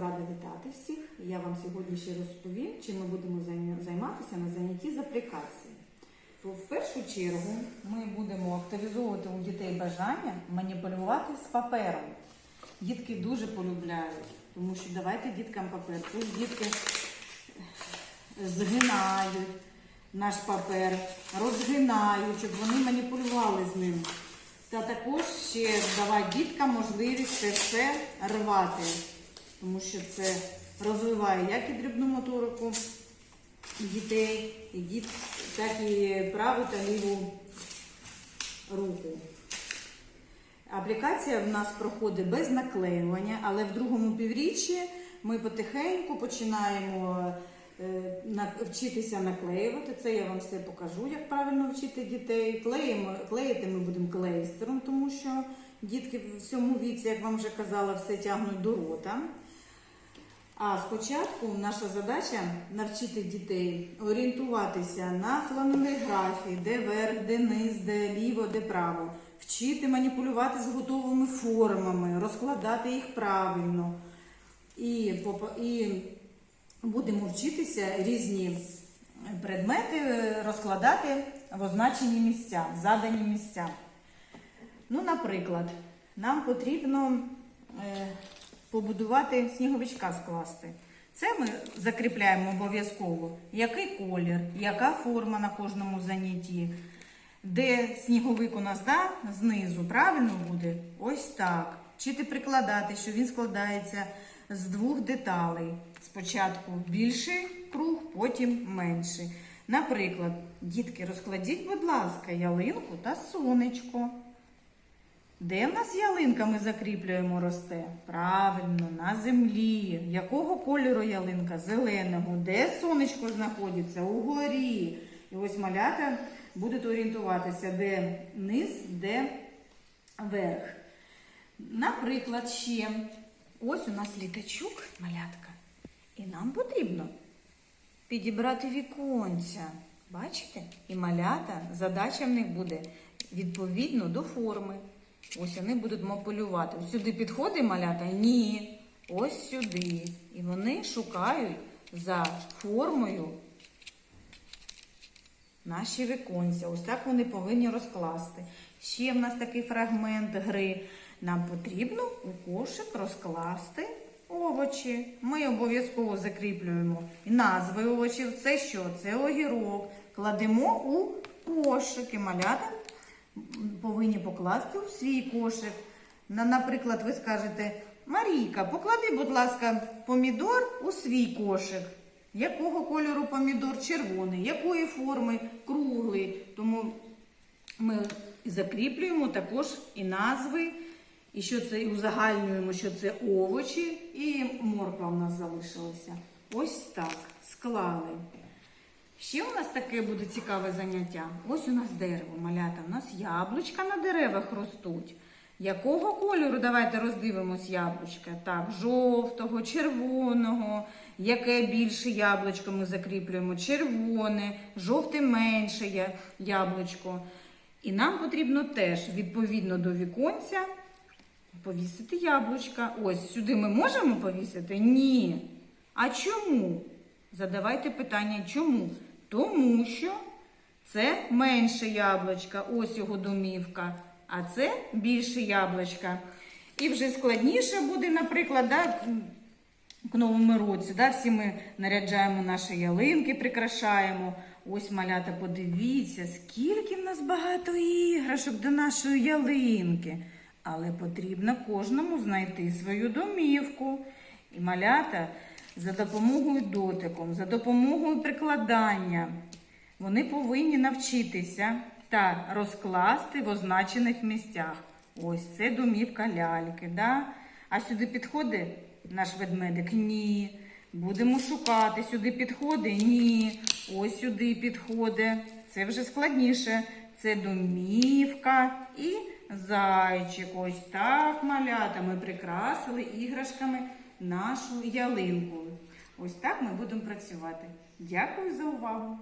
рада вітати всіх. Я вам сьогодні ще розповім, чим ми будемо займатися на занятті з аплікації. То в першу чергу ми будемо активізовувати у дітей бажання маніпулювати з папером. Дітки дуже полюбляють, тому що давайте діткам папер. Тут дітки згинають наш папер, розгинають, щоб вони маніпулювали з ним. Та також ще давати діткам можливість це все рвати, тому що це розвиває як і дрібну моторику дітей, і діт, так і праву та ліву руку. Аплікація в нас проходить без наклеювання, але в другому півріччі ми потихеньку починаємо е, вчитися наклеювати. Це я вам все покажу, як правильно вчити дітей. Клеїмо, клеїти ми будемо клейстером, тому що дітки в цьому віці, як вам вже казала, все тягнуть до рота. А спочатку наша задача навчити дітей орієнтуватися на фланелеграфії, де верх, де низ, де ліво, де право, вчити маніпулювати з готовими формами, розкладати їх правильно. І, і будемо вчитися різні предмети розкладати в означені місця, в задані місця. Ну, наприклад, нам потрібно е, побудувати сніговичка скласти. Це ми закріпляємо обов'язково, який колір, яка форма на кожному занятті. Де сніговик у нас да, знизу правильно буде? Ось так. Вчити прикладати, що він складається з двох деталей. Спочатку більший круг, потім менший. Наприклад, дітки, розкладіть, будь ласка, ялинку та сонечко. Де в нас ялинка ми закріплюємо росте? Правильно, на землі. Якого кольору ялинка? Зеленого. Де сонечко знаходиться? Угорі. І ось малята будуть орієнтуватися, де низ, де верх. Наприклад, ще ось у нас літачок, малятка. І нам потрібно підібрати віконця. Бачите? І малята, задача в них буде відповідно до форми. Ось вони будуть мапулювати. Ось сюди підходить малята? Ні. Ось сюди. І вони шукають за формою наші віконця. Ось так вони повинні розкласти. Ще в нас такий фрагмент гри. Нам потрібно у кошик розкласти овочі. Ми обов'язково закріплюємо назви овочів. Це що? Це огірок. Кладемо у кошик. І малята повинні покласти у свій кошик. Наприклад, ви скажете, Марійка, поклади, будь ласка, помідор у свій кошик. Якого кольору помідор? Червоний. Якої форми? Круглий. Тому ми закріплюємо також і назви, і що це і узагальнюємо, що це овочі, і морква в нас залишилася. Ось так. Склали. Ще у нас таке буде цікаве заняття. Ось у нас дерево, малята. У нас яблучка на деревах ростуть. Якого кольору? Давайте роздивимось яблучка. Так, жовтого, червоного. Яке більше яблучко ми закріплюємо? Червоне, жовте менше яблучко. І нам потрібно теж відповідно до віконця повісити яблучка. Ось сюди ми можемо повісити? Ні. А чому? Задавайте питання, чому? Тому що це менше яблучка, ось його домівка, а це більше яблучка. І вже складніше буде, наприклад, да, к новому році. Да, всі ми наряджаємо наші ялинки, прикрашаємо. Ось малята, подивіться, скільки в нас багато іграшок до нашої ялинки. Але потрібно кожному знайти свою домівку. І малята за допомогою дотиком, за допомогою прикладання вони повинні навчитися та розкласти в означених місцях. Ось це домівка ляльки. Да? А сюди підходить наш ведмедик? Ні. Будемо шукати. Сюди підходить? Ні. Ось сюди підходить. Це вже складніше. Це домівка і зайчик. Ось так малята. Ми прикрасили іграшками нашу ялинку. Ось так ми будемо працювати. Дякую за увагу!